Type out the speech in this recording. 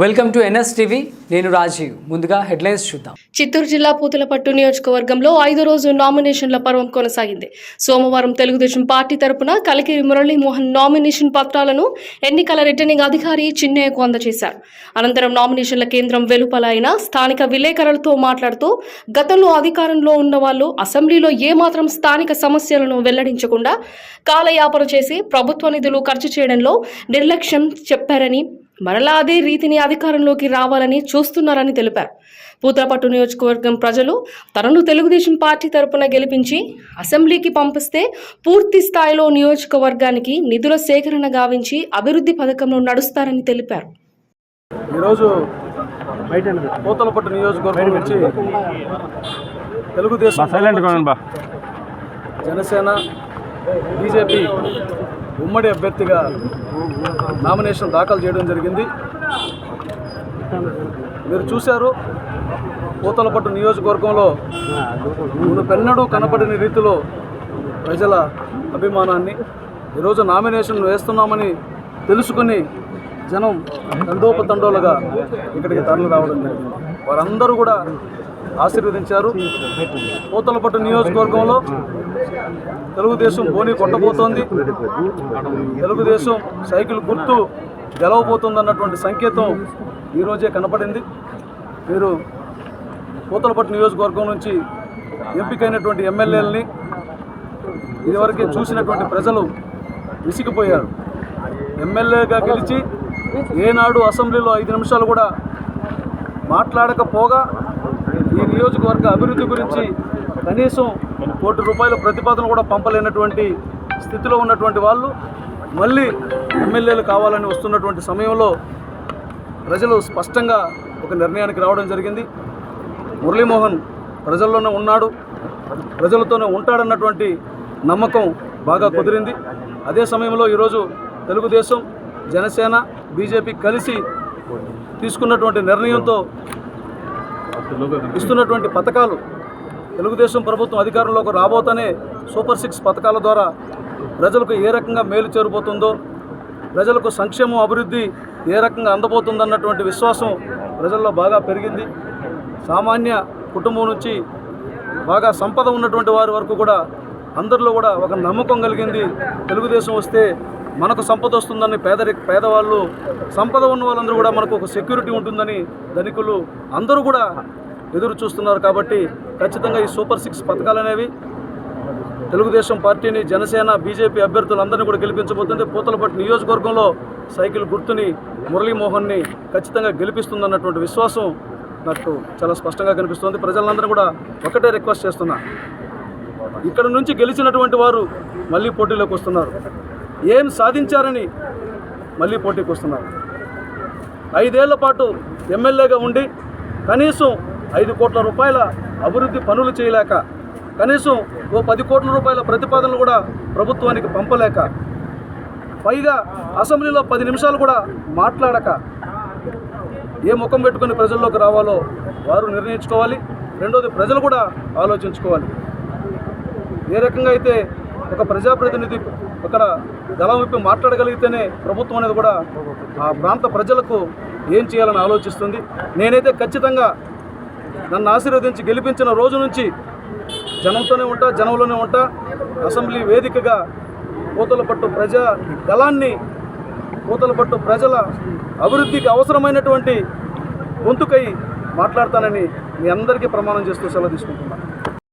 Welcome to NS TV. నేను రాజీవ్. ముందుగా headlines చూద్దాం. చిత్తూరు జిల్లా పూతలపట్టు నియోజకవర్గంలో ఐదో రోజు నామినేషన్ల పర్వం కొనసాగింది. సోమవారం తెలుగుదేశం పార్టీ తరపున కలికిరి మురళీమోహన్ నామినేషన్ పత్రాలను ఎన్నికల రిటర్నింగ్ అధికారి చిన్నయ్యకు అందజేశారు. అనంతరం నామినేషన్ల కేంద్రం వెలుపల అయిన స్థానిక విలేకరులతో మాట్లాడుతూ గతంలో అధికారంలో ఉన్న వాళ్ళు అసెంబ్లీలో ఏమాత్రం స్థానిక సమస్యలను వెల్లడించకుండా కాలయాపన చేసి ప్రభుత్వ నిధులు ఖర్చు చేయడంలో నిర్లక్ష్యం చెప్పారని మరలా అదే రీతిని అధికారంలోకి రావాలని చూస్తున్నారని తెలిపారు. పూతలపట్టు నియోజకవర్గం ప్రజలు తనను తెలుగుదేశం పార్టీ తరపున గెలిపించి అసెంబ్లీకి పంపిస్తే పూర్తి స్థాయిలో నియోజకవర్గానికి నిధుల సేకరణ గావించి అభివృద్ధి పథకంలో నడుస్తారని తెలిపారు. ఈరోజు పూతలపట్టు నియోజకవర్గం నుంచి తెలుగుదేశం సైలెంట్ కొనండి బా. జనసేన బీజేపీ ఉమ్మడి అభ్యర్థిగా నామినేషన్ దాఖలు చేయడం జరిగింది. మీరు చూశారు పూతలపట్టు నియోజకవర్గంలో పెన్నడూ కనపడిన రీతిలో ప్రజల అభిమానాన్ని ఈరోజు నామినేషన్ వేస్తున్నామని తెలుసుకుని జనం తండోపతండోలుగా ఇక్కడికి తరలి రావడం జరిగింది. వారందరూ కూడా ఆశీర్వదించారు. పూతలపట్టు నియోజకవర్గంలో తెలుగుదేశం బోని కొట్టబోతోంది తెలుగుదేశం సైకిల్ గుర్తు గెలవబోతుందన్నటువంటి సంకేతం ఈరోజే కనపడింది. మీరు పూతలపట్టు నియోజకవర్గం నుంచి ఎంపికైనటువంటి ఎమ్మెల్యేలని ఇదివరకే చూసినటువంటి ప్రజలు విసిగిపోయారు. ఎమ్మెల్యేగా గెలిచి ఏనాడు అసెంబ్లీలో ఐదు నిమిషాలు కూడా మాట్లాడకపోగా నియోజకవర్గ అభివృద్ధి గురించి కనీసం కోటి రూపాయల ప్రతిపాదన కూడా పంపలేనటువంటి స్థితిలో ఉన్నటువంటి వాళ్ళు మళ్ళీ ఎమ్మెల్యేలు కావాలని వస్తున్నటువంటి సమయంలో ప్రజలు స్పష్టంగా ఒక నిర్ణయానికి రావడం జరిగింది. మురళీమోహన్ ప్రజల్లోనే ఉన్నాడు. ప్రజలతోనే ఉంటాడన్నటువంటి నమ్మకం బాగా కుదిరింది. అదే సమయంలో ఈరోజు తెలుగుదేశం జనసేన బీజేపీ కలిసి తీసుకున్నటువంటి నిర్ణయంతో ఇస్తున్నటువంటి పథకాలు తెలుగుదేశం ప్రభుత్వం అధికారంలోకి రాబోతనే సూపర్ సిక్స్ పథకాల ద్వారా ప్రజలకు ఏ రకంగా మేలు చేరుబోతుందో ప్రజలకు సంక్షేమం అభివృద్ధి ఏ రకంగా అందబోతుందన్నటువంటి విశ్వాసం ప్రజల్లో బాగా పెరిగింది. సామాన్య కుటుంబం నుంచి బాగా సంపద ఉన్నటువంటి వారి వరకు కూడా అందరిలో కూడా ఒక నమ్మకం కలిగింది. తెలుగుదేశం వస్తే మనకు సంపద వస్తుందని పేదరి పేదవాళ్ళు సంపద ఉన్న వాళ్ళందరూ కూడా మనకు ఒక సెక్యూరిటీ ఉంటుందని ధనికులు అందరూ కూడా ఎదురు చూస్తున్నారు కాబట్టి ఖచ్చితంగా ఈ సూపర్ సిక్స్ పథకాలు అనేవి తెలుగుదేశం పార్టీని జనసేన బీజేపీ అభ్యర్థులందరినీ కూడా గెలిపించబోతుంది. పూతలపట్టు నియోజకవర్గంలో సైకిల్ గుర్తుని మురళీమోహన్ని ఖచ్చితంగా గెలిపిస్తుందన్నటువంటి విశ్వాసం నాకు చాలా స్పష్టంగా కనిపిస్తుంది. ప్రజలందరినీ కూడా ఒకటే రిక్వెస్ట్ చేస్తున్నా. ఇక్కడ నుంచి గెలిచినటువంటి వారు మళ్ళీ పోటీలోకి వస్తున్నారు. ఏం సాధించారని మళ్ళీ పోటీకి వస్తున్నారు. ఐదేళ్ళ పాటు ఎమ్మెల్యేగా ఉండి కనీసం ఐదు కోట్ల రూపాయల అభివృద్ధి పనులు చేయలేక కనీసం ఓ పది కోట్ల రూపాయల ప్రతిపాదనలు కూడా ప్రభుత్వానికి పంపలేక పైగా అసెంబ్లీలో పది నిమిషాలు కూడా మాట్లాడక ఏ ముఖం పెట్టుకుని ప్రజల్లోకి రావాలో వారు నిర్ణయించుకోవాలి. రెండోది ప్రజలు కూడా ఆలోచించుకోవాలి. ఏ రకంగా అయితే ఒక ప్రజాప్రతినిధి అక్కడ దళం విప్పి మాట్లాడగలిగితేనే ప్రభుత్వం అనేది కూడా ఆ ప్రాంత ప్రజలకు ఏం చేయాలని ఆలోచిస్తుంది. నేనైతే ఖచ్చితంగా నన్ను ఆశీర్వదించి గెలిపించిన రోజు నుంచి జనంతోనే ఉంటా జనంలోనే ఉంటా. అసెంబ్లీ వేదికగా పూతలపట్టు ప్రజా గలాన్ని పూతలపట్టు ప్రజల అభివృద్ధికి అవసరమైనటువంటి గొంతుకై మాట్లాడతానని మీ అందరికీ ప్రమాణం చేస్తూ సెలవు తీసుకుంటున్నాను.